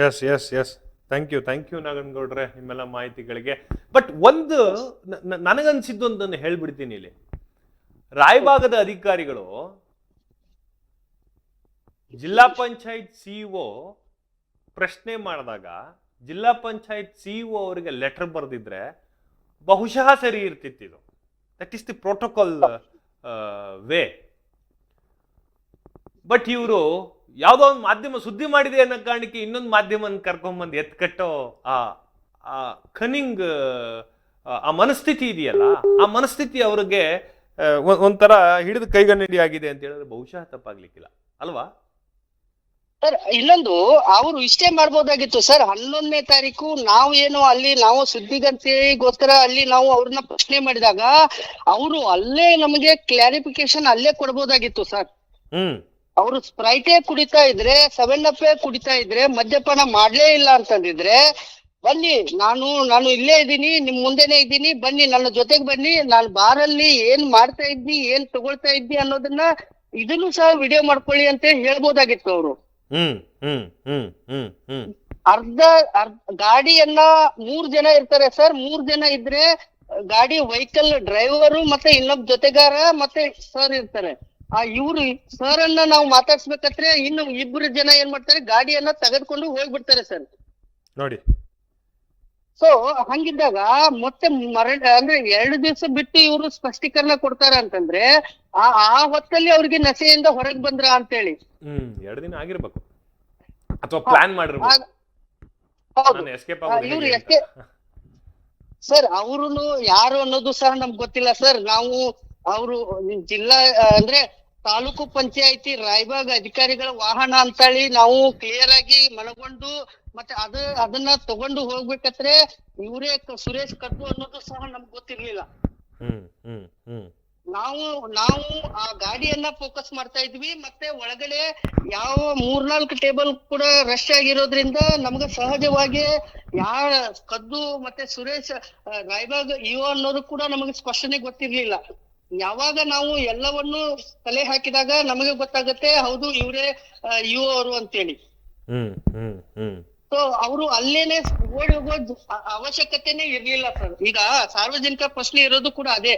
Yes yes yes thank you thank you ನಾಗನಗೌಡ್ರೆ ನಿಮ್ಮೆಲ್ಲ ಮಾಹಿತಿಗಳಿಗೆ. ಬಟ್ ಒಂದು ನನಗನ್ಸಿದ್ದೊಂದನ್ನು ಹೇಳ್ಬಿಡ್ತೀನಿ ಇಲ್ಲಿ. ರಾಯಭಾಗದ ಅಧಿಕಾರಿಗಳು, ಜಿಲ್ಲಾ ಪಂಚಾಯತ್ ಸಿಇಒ ಪ್ರಶ್ನೆ ಮಾಡಿದಾಗ ಜಿಲ್ಲಾ ಪಂಚಾಯತ್ ಸಿಇಒ ಅವರಿಗೆ ಲೆಟರ್ ಬರೆದಿದ್ರೆ ಬಹುಶಃ ಸರಿ ಇರ್ತಿತ್ತಿದು that is the protocol way but ಇವರು ಯಾವುದೋ ಒಂದು ಮಾಧ್ಯಮ ಸುದ್ದಿ ಮಾಡಿದೆ ಅನ್ನೋ ಕಾರಣಕ್ಕೆ ಇನ್ನೊಂದು ಮಾಧ್ಯಮನ ಕರ್ಕೊಂಬಂದು ಎತ್ಕಟ್ಟೋ ಆ ಆ ಕನಿಂಗ್ ಆ ಮನಸ್ಥಿತಿ ಇದೆಯಲ್ಲ, ಆ ಮನಸ್ಥಿತಿ ಅವ್ರಿಗೆ ಒಂಥರ ಹಿಡಿದು ಕೈಗನ್ನಡಿ ಆಗಿದೆ ಅಂತ ಹೇಳಿದ್ರೆ ಬಹುಶಃ ತಪ್ಪಾಗ್ಲಿಕ್ಕಿಲ್ಲ. ಅಲ್ವಾ? ಸರ್ ಇನ್ನೊಂದು ಅವರು ಇಷ್ಟೇ ಮಾಡ್ಬೋದಾಗಿತ್ತು ಸರ್. ಹನ್ನೊಂದನೇ ತಾರೀಕು ನಾವು ಏನು ಅಲ್ಲಿ ನಾವು ಸುದ್ದಿಗಂತೆಗೋಸ್ಕರ ಅಲ್ಲಿ ನಾವು ಅವ್ರನ್ನ ಪ್ರಶ್ನೆ ಮಾಡಿದಾಗ ಅವರು ಅಲ್ಲೇ ನಮಗೆ ಕ್ಲಾರಿಫಿಕೇಶನ್ ಅಲ್ಲೇ ಕೊಡ್ಬೋದಾಗಿತ್ತು ಸರ್. ಅವರು ಸ್ಪ್ರೈಟೇ ಕುಡಿತಾ ಇದ್ರೆ ಸೆವೆನ್ ಅಪ್ ಕುಡಿತಾ ಇದ್ರೆ ಮದ್ಯಪಾನ ಮಾಡ್ಲೇ ಇಲ್ಲ ಅಂತಂದಿದ್ರೆ ಬನ್ನಿ ನಾನು ನಾನು ಇಲ್ಲೇ ಇದ್ದೀನಿ ನಿಮ್ ಮುಂದೆನೆ ಇದ್ದೀನಿ ಬನ್ನಿ ನನ್ನ ಜೊತೆಗೆ ಬನ್ನಿ ನಾನು ಬಾರಲ್ಲಿ ಏನ್ ಮಾಡ್ತಾ ಇದ್ದೀನಿ ಏನ್ ತಗೊಳ್ತಾ ಇದ್ದಿ ಅನ್ನೋದನ್ನ ಇದನ್ನು ಸಹ ವಿಡಿಯೋ ಮಾಡ್ಕೊಳ್ಳಿ ಅಂತ ಹೇಳ್ಬೋದಾಗಿತ್ತು ಅವರು. ಹ್ಮ್ ಹ್ಮ್ ಹ್ಮ್ ಹ್ಮ್ ಹ್ಮ್. ಅರ್ಧ ಅರ್ಧ ಗಾಡಿಯನ್ನ ಮೂರ್ ಜನ ಇರ್ತಾರೆ ಸರ್. ಮೂರ್ ಜನ ಇದ್ರೆ ಗಾಡಿ ವೆಹಿಕಲ್ ಡ್ರೈವರು ಮತ್ತೆ ಇನ್ನೊಬ್ ಜೊತೆಗಾರ ಮತ್ತೆ ಸರ್ ಇರ್ತಾರೆ. ಆ ಇವ್ರು ಸರ್ ಅನ್ನ ನಾವು ಮಾತಾಡ್ಸ್ಬೇಕಾದ್ರೆ ಇನ್ನು ಇಬ್ರು ಜನ ಏನ್ ಮಾಡ್ತಾರೆ ಗಾಡಿಯನ್ನ ತೆಗೆದುಕೊಂಡು ಹೋಗ್ಬಿಡ್ತಾರೆ ಸರ್. ನೋಡಿ ಸೊ ಹಂಗಿದ್ದಾಗ ಮತ್ತೆ ಮರ ಅಂದ್ರೆ ಎರಡು ದಿವಸ ಬಿಟ್ಟು ಇವರು ಸ್ಪಷ್ಟೀಕರಣ ಕೊಡ್ತಾರ ಅಂತಂದ್ರೆ ಆ ಆ ಹೊತ್ತಲ್ಲಿ ಅವ್ರಿಗೆ ನಶೆಯಿಂದ ಹೊರಗ್ ಬಂದ್ರ ಅಂತೇಳಿ. ಹೇಳಿ ಎರಡು ದಿನ ಆಗಿರ್ಬೇಕು. ಅಥವಾ ಪ್ಲಾನ್ ಮಾಡಿರ್ಬೇಕು. ಇವ್ರು ಎಷ್ಟೇ ಸರ್ ಅವ್ರುನು ಯಾರು ಅನ್ನೋದು ಸಹ ನಮ್ಗೆ ಗೊತ್ತಿಲ್ಲ. ಸರ್ ನಾವು ಅವರು ಜಿಲ್ಲಾ ಆ, ಅಂದ್ರೆ ತಾಲೂಕು ಪಂಚಾಯತಿ ರಾಯಬಾಗ್ ಅಧಿಕಾರಿಗಳ ವಾಹನ ಅಂತೇಳಿ ನಾವು ಕ್ಲಿಯರ್ ಆಗಿ ಮನಗೊಂಡು ಮತ್ತೆ ಅದ ಅದನ್ನ ತಗೊಂಡು ಹೋಗ್ಬೇಕಾದ್ರೆ ಇವರೇ ಸುರೇಶ್ ಕದ್ದು ಅನ್ನೋದು ಸಹ ನಮ್ಗೆ ಗೊತ್ತಿರ್ಲಿಲ್ಲ. ನಾವು ನಾವು ಆ ಗಾಡಿಯನ್ನ ಫೋಕಸ್ ಮಾಡ್ತಾ ಇದ್ವಿ ಮತ್ತೆ ಒಳಗಡೆ ಯಾವ ಮೂರ್ನಾಲ್ಕು ಟೇಬಲ್ ಕೂಡ ರಶ್ ಆಗಿರೋದ್ರಿಂದ ನಮ್ಗೆ ಸಹಜವಾಗಿ ಯಾರ ಕದ್ದು ಮತ್ತೆ ಸುರೇಶ್ ರಾಯಬಾಗ್ ಇವ ಅನ್ನೋದು ಕೂಡ ನಮಗೆ ಸ್ಪಷ್ಟನೆ ಗೊತ್ತಿರ್ಲಿಲ್ಲ. ಯಾವಾಗ ನಾವು ಎಲ್ಲವನ್ನು ತಲೆ ಹಾಕಿದಾಗ ನಮಗೆ ಗೊತ್ತಾಗುತ್ತೆ ಹೌದು ಇವರೇ ಯು ಅವರು ಅಂತೇಳಿ. ಸೊ ಅವರು ಅಲ್ಲೇನೆ ಓಡಿ ಹೋಗೋ ಅವಶ್ಯಕತೆನೆ ಇರ್ಲಿಲ್ಲ ಸರ್ ಈಗ ಸಾರ್ವಜನಿಕ ಪ್ರಶ್ನೆ ಇರೋದು ಕೂಡ ಅದೇ.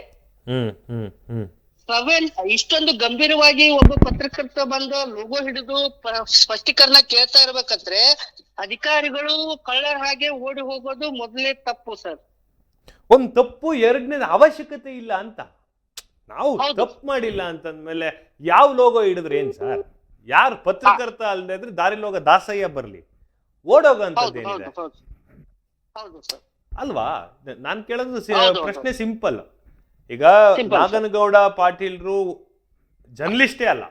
ಸವೆನ್ ಇಷ್ಟೊಂದು ಗಂಭೀರವಾಗಿ ಒಬ್ಬ ಪತ್ರಕರ್ತ ಬಂದ ಲೋಗೋ ಹಿಡಿದು ಸ್ಪಷ್ಟೀಕರಣ ಕೇಳ್ತಾ ಇರ್ಬೇಕಂದ್ರೆ ಅಧಿಕಾರಿಗಳು ಕಳ್ಳರ ಹಾಗೆ ಓಡಿ ಹೋಗೋದು ಮೊದಲೇ ತಪ್ಪು ಸರ್ ಒಂದ್ ತಪ್ಪು ಎರಡನೇದ ಅವಶ್ಯಕತೆ ಇಲ್ಲ ಅಂತ. ನಾವು ತಪ್ ತಪ್ಪು ಮಾಡಿಲ್ಲ ಅಂತಂದ್ಮೇಲೆ ಯಾವ ಲೋಗೋ ಹಿಡಿದ್ರೆ ಏನ್ ಸರ್? ಯಾರು ಪತ್ರಕರ್ತ ಅಲ್ಲದೆ ಇದ್ರೆ ದಾರಿ ಲೋಗ ದಾಸಯ್ಯ ಬರ್ಲಿ. ಓಡೋಗ ಸರ್. ಅಲ್ವಾ? ನಾನ್ ಕೇಳೋದು. ಪ್ರಶ್ನೆ ಸಿಂಪಲ್. ಈಗ ನಾಗನಗೌಡ ಪಾಟೀಲ್ರು ಜರ್ನಲಿಸ್ಟೇ ಅಲ್ಲ.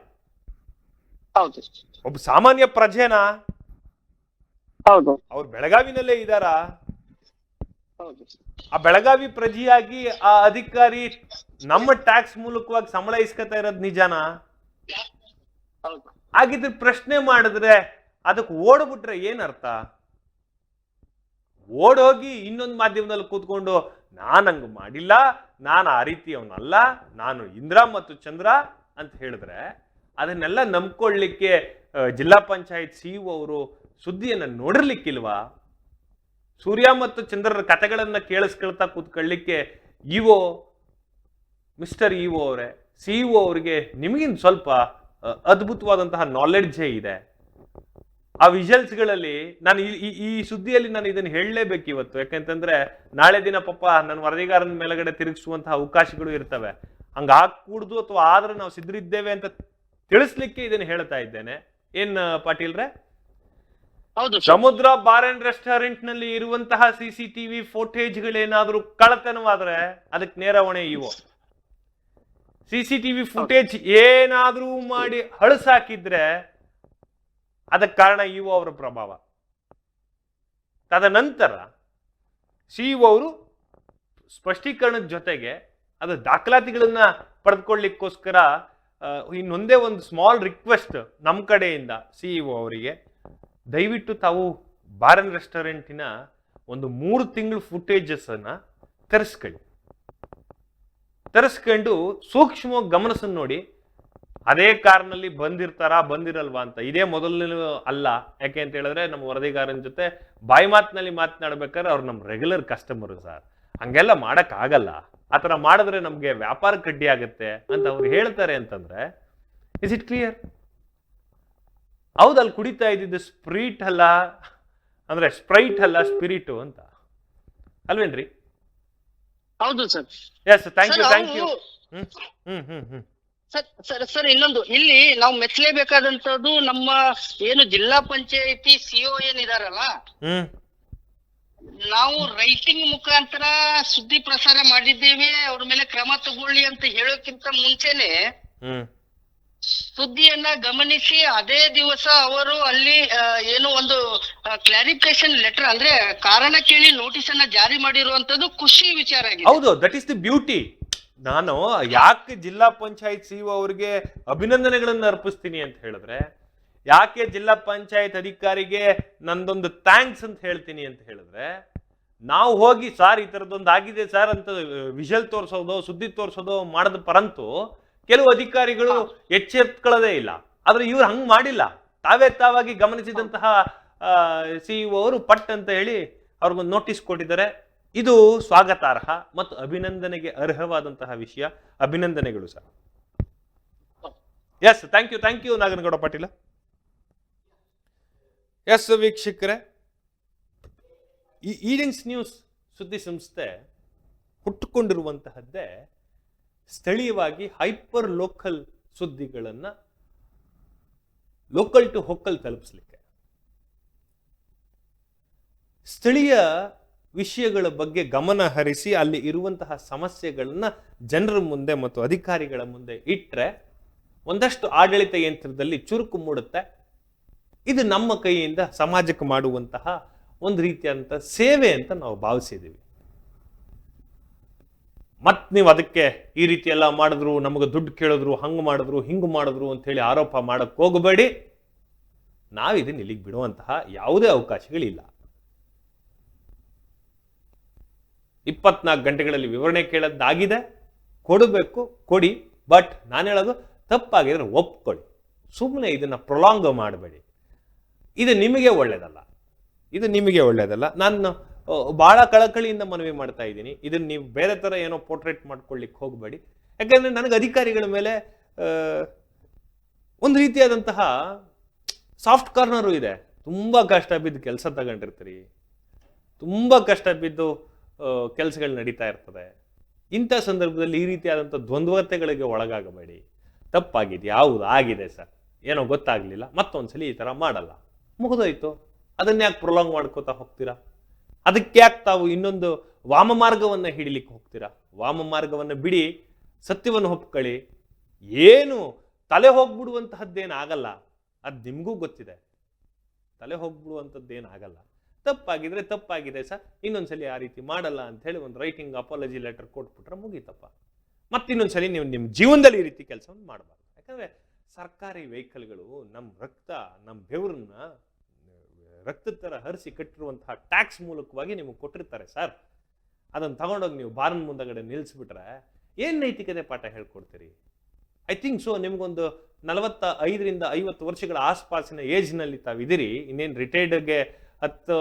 ಒಬ್ಬ ಸಾಮಾನ್ಯ ಪ್ರಜೆನಾ? ಹೌದು. ಅವ್ರು ಬೆಳಗಾವಿನಲ್ಲೇ ಇದಾರಾ ಆ ಬೆಳಗಾವಿ ಪ್ರಜೆಯಾಗಿ ಆ ಅಧಿಕಾರಿ ನಮ್ಮ ಟ್ಯಾಕ್ಸ್ ಮೂಲಕವಾಗಿ ಸಂಬಳ ಇಸ್ಕೊತಾ ಇರೋದ್ ನಿಜಾನಾ? ಹಾಗಿದ್ರೆ ಪ್ರಶ್ನೆ ಮಾಡಿದ್ರೆ ಅದಕ್ಕೆ ಓಡ್ಬಿಟ್ರೆ ಏನರ್ಥ ಅರ್ಥ? ಓಡೋಗಿ ಇನ್ನೊಂದು ಮಾಧ್ಯಮದಲ್ಲಿ ಕೂತ್ಕೊಂಡು ನಾನು ಹಂಗ ಮಾಡಿಲ್ಲ ನಾನು ಆ ರೀತಿಯವನಲ್ಲ ನಾನು ಇಂದ್ರ ಮತ್ತು ಚಂದ್ರ ಅಂತ ಹೇಳಿದ್ರೆ ಅದನ್ನೆಲ್ಲ ನಂಬ್ಕೊಳ್ಳಿಕ್ಕೆ ಜಿಲ್ಲಾ ಪಂಚಾಯತ್ ಸಿ ಅವರು ಸುದ್ದಿಯನ್ನ ನೋಡಿರ್ಲಿಕ್ಕಿಲ್ವಾ? ಸೂರ್ಯ ಮತ್ತು ಚಂದ್ರರ ಕಥೆಗಳನ್ನು ಕೇಳಿಸ್ಕೊಳ್ತಾ ಕೂತ್ಕೊಳ್ಳಿಕ್ಕೆ ಇಒ, ಮಿಸ್ಟರ್ ಇಒ ಅವರೇ ಸಿ ಇಒ ಅವರಿಗೆ ನಿಮಗಿನ್ ಸ್ವಲ್ಪ ಅದ್ಭುತವಾದಂತಹ ನಾಲೆಡ್ಜೇ ಇದೆ. ಆ ವಿಜಲ್ಸ್ಗಳಲ್ಲಿ ನಾನು ಈ- ಈ ಸುದ್ದಿಯಲ್ಲಿ ನಾನು ಇದನ್ನು ಹೇಳಲೇಬೇಕು ಇವತ್ತು. ಯಾಕಂತಂದ್ರೆ ನಾಳೆ ದಿನ ಪಾಪ ನನ್ನ ವರದಿಗಾರನ ಮೇಲಗಡೆ ತಿರುಗಿಸುವಂತಹ ಅವಕಾಶಗಳು ಇರ್ತವೆ. ಹಂಗ ಕೂಡ್ದು ಅಥವಾ ಆದ್ರೆ ನಾವು ಸಿದ್ಧರಿದ್ದೇವೆ ಅಂತ ತಿಳಿಸ್ಲಿಕ್ಕೆ ಇದನ್ನು ಹೇಳ್ತಾ ಇದ್ದೇನೆ. ಏನ್ ಪಾಟೀಲ್ರೆ? ಹೌದು ಸಮುದ್ರ ಬಾರ್ ಅಂಡ್ ರೆಸ್ಟೋರೆಂಟ್ನಲ್ಲಿ ಇರುವಂತಹ ಸಿ ಸಿ ಟಿವಿ ಫೋಟೇಜ್ಗಳೇನಾದ್ರೂ ಕಳತನವಾದ್ರೆ ಅದಕ್ಕೆ ನೇರ ಹೊಣೆ ಇವು. ಸಿ ಸಿ ಟಿವಿ ಫುಟೇಜ್ ಏನಾದ್ರೂ ಮಾಡಿ ಹಳಸಾಕಿದ್ರೆ ಅದಕ್ಕೆ ಕಾರಣ ಇವು ಅವರ ಪ್ರಭಾವ. ತದನಂತರ ಸಿ ಅವರು ಸ್ಪಷ್ಟೀಕರಣದ ಜೊತೆಗೆ ಅದು ದಾಖಲಾತಿಗಳನ್ನ ಪಡೆದುಕೊಳ್ಳಿಕ್ಕೋಸ್ಕರ ಇನ್ನೊಂದೇ ಒಂದು ಸ್ಮಾಲ್ ರಿಕ್ವೆಸ್ಟ್ ನಮ್ಮ ಕಡೆಯಿಂದ ಸಿಇಒ ಅವರಿಗೆ. ದಯವಿಟ್ಟು ತಾವು ಬಾರ್ ಅಂಡ್ ರೆಸ್ಟೋರೆಂಟಿನ ಒಂದು ಮೂರು ತಿಂಗಳು ಫುಟೇಜಸ್ ಅನ್ನ ತರಿಸ್ಕೊಳ್ಳಿ. ತರಿಸ್ಕೊಂಡು ಸೂಕ್ಷ್ಮ ಗಮನಿಸ ನೋಡಿ, ಅದೇ ಕಾರ್ನಲ್ಲಿ ಬಂದಿರ್ತಾರಾ, ಬಂದಿರಲ್ವಾ ಅಂತ. ಇದೇ ಮೊದಲನೇ ಅಲ್ಲ. ಯಾಕೆ ಅಂತ ಹೇಳಿದ್ರೆ, ನಮ್ಮ ವರದಿಗಾರನ ಜೊತೆ ಬಾಯಿ ಮಾತಿನಲ್ಲಿ ಮಾತನಾಡ್ಬೇಕಾದ್ರೆ ಅವ್ರು ನಮ್ಮ ರೆಗ್ಯುಲರ್ ಕಸ್ಟಮರ್ ಸರ್. ಹಂಗೆಲ್ಲ ಮಾಡೋಕ್ಕಾಗಲ್ಲ. ಆ ಥರ ಮಾಡಿದ್ರೆ ನಮಗೆ ವ್ಯಾಪಾರ ಕಡ್ಡಿ ಆಗುತ್ತೆ ಅಂತ ಅವ್ರು ಹೇಳ್ತಾರೆ ಅಂತಂದ್ರೆ ಇಸ್ ಇಟ್ ಕ್ಲಿಯರ್ ಹೌದು ಅಲ್ಲಿ ಕುಡಿತಾ ಇದ್ದಿದ್ದು ಸ್ಪ್ರೀಟ್ ಅಲ್ಲ ಅಂದ್ರೆ ಸ್ಪ್ರೈಟ್ ಅಲ್ಲ ಸ್ಪಿರಿಟು ಅಂತ. ಅಲ್ವೇನ್ರಿ? ಹೌದು sir. Yes thank you thank you ಅವ್ರು- ಹ್ಮ್ ಹ್ಮ್ ಹ್ಮ್ ಹ್ಮ್. ಸರ್ ಸರ್ ಇನ್ನೊಂದು ಇಲ್ಲಿ ನಾವು ಮೆಚ್ಚಲೇಬೇಕಾದಂತದ್ದು ನಮ್ಮ ಏನು ಜಿಲ್ಲಾ ಪಂಚಾಯತಿ ಸಿಒ ಏನಿದಾರಲ್ಲ ನಾವು ರೈಟಿಂಗ್ ಮುಖಾಂತರ ಸುದ್ದಿ ಪ್ರಸಾರ ಮಾಡಿದ್ದೇವೆ ಅವ್ರ ಮೇಲೆ ಕ್ರಮ ತಗೊಳ್ಳಿ ಅಂತ ಹೇಳೋಕ್ಕಿಂತ ಮುಂಚೆನೆ ಸುದ್ದಿಯನ್ನ ಗಮನಿಸಿ, ಅದೇ ದಿವಸ ಅವರು ಅಲ್ಲಿ ಏನು ಒಂದು ಕ್ಲಾರಿಫಿಕೇಶನ್ ಲೆಟರ್ ಅಂದ್ರೆ ಕಾರಣ ಕೇಳಿ ನೋಟಿಸ್ ಅನ್ನ ಜಾರಿ ಮಾಡಿರುವಂತದ್ದು ಖುಷಿ ವಿಚಾರ ಆಗಿದೆ. ಹೌದು ದಟ್ ಇಸ್ ದಿ ಬ್ಯೂಟಿ ನಾನು ಯಾಕೆ ಜಿಲ್ಲಾ ಪಂಚಾಯತ್ ಸಿ ಅವರಿಗೆ ಅಭಿನಂದನೆಗಳನ್ನ ಅರ್ಪಿಸ್ತೀನಿ ಅಂತ ಹೇಳಿದ್ರೆ, ಯಾಕೆ ಜಿಲ್ಲಾ ಪಂಚಾಯತ್ ಅಧಿಕಾರಿಗೆ ನಂದೊಂದು ಥ್ಯಾಂಕ್ಸ್ ಅಂತ ಹೇಳ್ತೀನಿ ಅಂತ ಹೇಳಿದ್ರೆ, ನಾವು ಹೋಗಿ, ಸಾರ್ ಈ ಥರದ್ದೊಂದು ಆಗಿದೆ ಸರ್ ಅಂತ ವಿಷಲ್ ತೋರಿಸೋದು, ಸುದ್ದಿ ತೋರಿಸೋದು ಮಾಡದ ಪರಂತು ಕೆಲವು ಅಧಿಕಾರಿಗಳು ಎಚ್ಚೆತ್ಕೊಳ್ಳೋದೇ ಇಲ್ಲ. ಆದ್ರೆ ಇವ್ರು ಹಂಗ್ ಮಾಡಿಲ್ಲ. ತಾವೇ ತಾವಾಗಿ ಗಮನಿಸಿದಂತಹ ಸಿಇಒ ಅವರು ಪಟ್ ಅಂತ ಹೇಳಿ ಅವ್ರಿಗೊಂದು ನೋಟಿಸ್ ಕೊಟ್ಟಿದ್ದಾರೆ. ಇದು ಸ್ವಾಗತಾರ್ಹ ಮತ್ತು ಅಭಿನಂದನೆಗೆ ಅರ್ಹವಾದಂತಹ ವಿಷಯ. ಅಭಿನಂದನೆಗಳು sir. Yes thank you thank you Naganagouda Patil. Yes ವೀಕ್ಷಕರೇ. ಈ ಈಡೆನ್ಸ್ ನ್ಯೂಸ್ ಸುದ್ದಿ ಸಂಸ್ಥೆ ಹುಟ್ಟುಕೊಂಡಿರುವಂತಹದ್ದೇ ಸ್ಥಳೀಯವಾಗಿ ಹೈಪರ್ ಲೋಕಲ್ ಸುದ್ದಿಗಳನ್ನು ಲೋಕಲ್ ಟು ಹೊಕ್ಕಲ್ ತಲುಪಿಸ್ಲಿಕ್ಕೆ. ಸ್ಥಳೀಯ ವಿಷಯಗಳ ಬಗ್ಗೆ ಗಮನ ಹರಿಸಿ ಅಲ್ಲಿ ಇರುವಂತಹ ಸಮಸ್ಯೆಗಳನ್ನ ಜನರ ಮುಂದೆ ಮತ್ತು ಅಧಿಕಾರಿಗಳ ಮುಂದೆ ಇಟ್ಟರೆ ಒಂದಷ್ಟು ಆಡಳಿತ ಯಂತ್ರದಲ್ಲಿ ಚುರುಕು ಮೂಡುತ್ತೆ. ಇದು ನಮ್ಮ ಕೈಯಿಂದ ಸಮಾಜಕ್ಕೆ ಮಾಡುವಂತಹ ಒಂದು ರೀತಿಯಾದಂಥ ಸೇವೆ ಅಂತ ನಾವು ಭಾವಿಸಿದ್ದೀವಿ. ಮತ್ ನೀವು ಅದಕ್ಕೆ ಈ ರೀತಿ ಎಲ್ಲ ಮಾಡಿದ್ರು, ನಮಗೆ ದುಡ್ಡು ಕೇಳಿದ್ರು, ಹಂಗೆ ಮಾಡಿದ್ರು, ಹಿಂಗೆ ಮಾಡಿದ್ರು ಅಂತ ಹೇಳಿ ಆರೋಪ ಮಾಡಕ್ ಹೋಗಬೇಡಿ. ನಾವಿದನ್ನ ಇಲ್ಲಿಗೆ ಬಿಡುವಂತಹ ಯಾವುದೇ ಅವಕಾಶಗಳಿಲ್ಲ. ಇಪ್ಪತ್ನಾಲ್ಕು ಗಂಟೆಗಳಲ್ಲಿ ವಿವರಣೆ ಕೇಳದ್ದಾಗಿದೆ. ಕೊಡಬೇಕು, ಕೊಡಿ, ಬಟ್ ನಾನು ಹೇಳೋದು ತಪ್ಪಾಗಿದ್ರೆ ಒಪ್ಕೊಳ್ಳಿ. ಸುಮ್ಮನೆ ಇದನ್ನ ಪ್ರೊಲಾಂಗ್ ಮಾಡಬೇಡಿ. ಇದು ನಿಮಗೆ ಒಳ್ಳೆಯದಲ್ಲ ಇದು ನಿಮಗೆ ಒಳ್ಳೆಯದಲ್ಲ ನಾನು ಬಹಳ ಕಳಕಳಿಯಿಂದ ಮನವಿ ಮಾಡ್ತಾ ಇದ್ದೀನಿ. ಇದನ್ನ ನೀವು ಬೇರೆ ಥರ ಏನೋ ಪೋರ್ಟ್ರೇಟ್ ಮಾಡ್ಕೊಳ್ಳಿಕ್ಕೆ ಹೋಗಬೇಡಿ. ಯಾಕಂದ್ರೆ ನನಗೆ ಅಧಿಕಾರಿಗಳ ಮೇಲೆ ಒಂದು ರೀತಿಯಾದಂತಹ ಸಾಫ್ಟ್ ಕಾರ್ನರು ಇದೆ. ತುಂಬ ಕಷ್ಟ ಬಿದ್ದು ಕೆಲಸ ತಗೊಂಡಿರ್ತೀರಿ. ತುಂಬ ಕಷ್ಟ ಬಿದ್ದು ಕೆಲಸಗಳು ನಡೀತಾ ಇರ್ತದೆ. ಇಂಥ ಸಂದರ್ಭದಲ್ಲಿ ಈ ರೀತಿಯಾದಂಥ ದ್ವಂದ್ವತೆಗಳಿಗೆ ಒಳಗಾಗಬೇಡಿ. ತಪ್ಪಾಗಿದೆ, ಯಾವುದು ಆಗಿದೆ ಸರ್? ಏನೋ ಗೊತ್ತಾಗ್ಲಿಲ್ಲ, ಮತ್ತೊಂದ್ಸಲಿ ಈ ಥರ ಮಾಡಲ್ಲ. ಮುಗಿದೋಯ್ತು. ಅದನ್ನ ಯಾಕೆ ಪ್ರೊಲಾಂಗ್ ಮಾಡ್ಕೋತಾ ಹೋಗ್ತೀರಾ? ಅದಕ್ಕೆ ಯಾಕೆ ತಾವು ಇನ್ನೊಂದು ವಾಮ ಮಾರ್ಗವನ್ನು ಹಿಡಿಲಿಕ್ಕೆ ಹೋಗ್ತೀರಾ? ವಾಮ ಮಾರ್ಗವನ್ನು ಬಿಡಿ, ಸತ್ಯವನ್ನು ಒಪ್ಕೊಳ್ಳಿ. ಏನು? ತಲೆ ಹೋಗ್ಬಿಡುವಂತಹದ್ದೇನು ಆಗಲ್ಲ ಅದು ನಿಮಗೂ ಗೊತ್ತಿದೆ. ತಲೆ ಹೋಗ್ಬಿಡುವಂಥದ್ದೇನು ಆಗಲ್ಲ ತಪ್ಪಾಗಿದ್ರೆ ತಪ್ಪಾಗಿದೆ ಸರ್. ಇನ್ನೊಂದ್ಸಲಿ ಆ ರೀತಿ ಮಾಡಲ್ಲ ಅಂತ ಹೇಳಿ ಒಂದು ರೈಟಿಂಗ್ ಅಪಾಲಜಿ ಲೆಟರ್ ಕೊಟ್ಬಿಟ್ರೆ ಮುಗೀತಪ್ಪ. ಮತ್ತಿನ್ನೊಂದ್ಸಲಿ ನೀವು ನಿಮ್ಮ ಜೀವನದಲ್ಲಿ ಈ ರೀತಿ ಕೆಲಸವನ್ನು ಮಾಡಬಾರ್ದು. ಯಾಕಂದ್ರೆ ಸರ್ಕಾರಿ ವೆಹಿಕಲ್ಗಳು ನಮ್ಮ ರಕ್ತ ನಮ್ಮ ಬೆವರನ್ನ ರಕ್ತದ ಥರ ಹರಿಸಿ ಕಟ್ಟಿರುವಂತಹ ಟ್ಯಾಕ್ಸ್ ಮೂಲಕವಾಗಿ ನಿಮಗೆ ಕೊಟ್ಟಿರ್ತಾರೆ ಸರ್ ಅದನ್ನು ತಗೊಂಡೋಗಿ ನೀವು ಬಾರನ್ ಮುಂದಗಡೆ ನಿಲ್ಲಿಸ್ಬಿಟ್ರೆ ಏನು ನೈತಿಕತೆ ಪಾಠ ಹೇಳ್ಕೊಡ್ತೀರಿ? ಐ ಥಿಂಕ್ ಸೊ ನಿಮ್ಗೊಂದು ನಲವತ್ತ ಐದರಿಂದ ಐವತ್ತು ವರ್ಷಗಳ ಆಸ್ಪಾಸಿನ ಏಜ್ನಲ್ಲಿ ತಾವಿದ್ದೀರಿ. ಇನ್ನೇನು ರಿಟೈರ್ಡ್ಗೆ ಹತ್ತು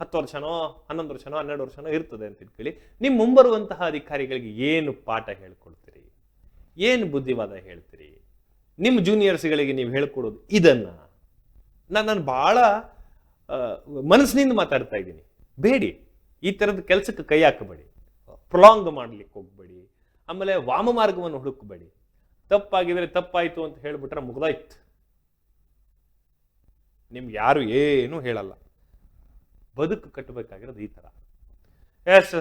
ಹತ್ತು ವರ್ಷನೋ, ಹನ್ನೊಂದು ವರ್ಷನೋ, ಹನ್ನೆರಡು ವರ್ಷನೋ ಇರ್ತದೆ ಅಂತ ಇಟ್ಕೊಳ್ಳಿ ನಿಮ್ಮ ಮುಂಬರುವಂತಹ ಅಧಿಕಾರಿಗಳಿಗೆ ಏನು ಪಾಠ ಹೇಳ್ಕೊಡ್ತೀರಿ? ಏನು ಬುದ್ಧಿವಾದ ಹೇಳ್ತೀರಿ? ನಿಮ್ಮ ಜೂನಿಯರ್ಸ್ಗಳಿಗೆ ನೀವು ಹೇಳ್ಕೊಡೋದು ಇದನ್ನ. ನಾನು ನಾನು ಭಾಳ ಮನಸ್ಸಿನಿಂದ ಮಾತಾಡ್ತಾ ಇದ್ದೀನಿ. ಬೇಡಿ. ಈ ಥರದ ಕೆಲಸಕ್ಕೆ ಕೈ ಹಾಕಬೇಡಿ. ಪ್ರೊಲಾಂಗ್ ಮಾಡ್ಲಿಕ್ಕೆ ಹೋಗ್ಬೇಡಿ. ಆಮೇಲೆ ವಾಮ ಮಾರ್ಗವನ್ನು ಹುಡುಕಬೇಡಿ. ತಪ್ಪಾಗಿದ್ರೆ ತಪ್ಪಾಯಿತು ಅಂತ ಹೇಳ್ಬಿಟ್ರೆ ಮುಗ್ದಾಯ್ತು. ನಿಮ್ಗೆ ಯಾರು ಏನು ಹೇಳಲ್ಲ. ಬದುಕು ಕಟ್ಟಬೇಕಾಗಿರೋದು ಈ ಥರ. ಎಸ್